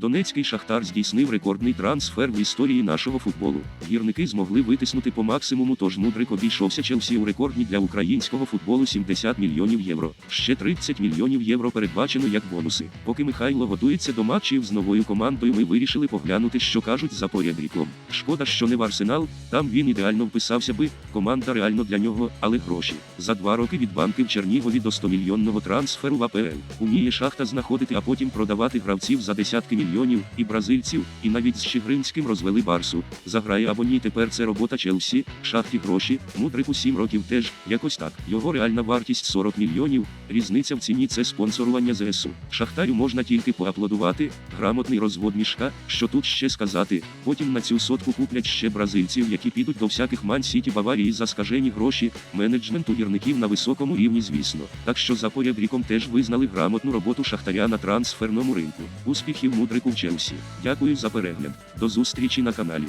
Донецький шахтар здійснив рекордний трансфер в історії нашого футболу. Гірники змогли витиснути по максимуму, тож мудрик обійшовся Челсі у рекордні для українського футболу 70 мільйонів євро. Ще 30 мільйонів євро передбачено як бонуси. Поки Михайло готується до матчів з новою командою, ми вирішили поглянути, що кажуть за порядником. Шкода, що не в арсенал, там він ідеально вписався би. Команда реально для нього, але гроші. За два роки від банки в Чернігові до 100 мільйонного трансферу в АПЛ. Уміє шахта знаходити, а потім продавати гравців за десятки мільйонів і бразильців, і навіть з Щегринським розвели барсу. Заграє або ні, тепер це робота Челсі, шахті гроші, мудрику 7 років теж, якось так. Його реальна вартість 40 мільйонів. Різниця в ціні це спонсорування ЗСУ. Шахтарю можна тільки поаплодувати. Грамотний розвод мішка, що тут ще сказати. Потім на цю сотку куплять ще бразильців, які підуть до всяких Ман-Сіті Баварії за скажені гроші, менеджменту гірників на високому рівні, звісно. Так що за порядком теж визнали грамотну роботу шахтаря на трансферному ринку. Успіхів Челсі. Дякую за перегляд. До зустрічі на каналі.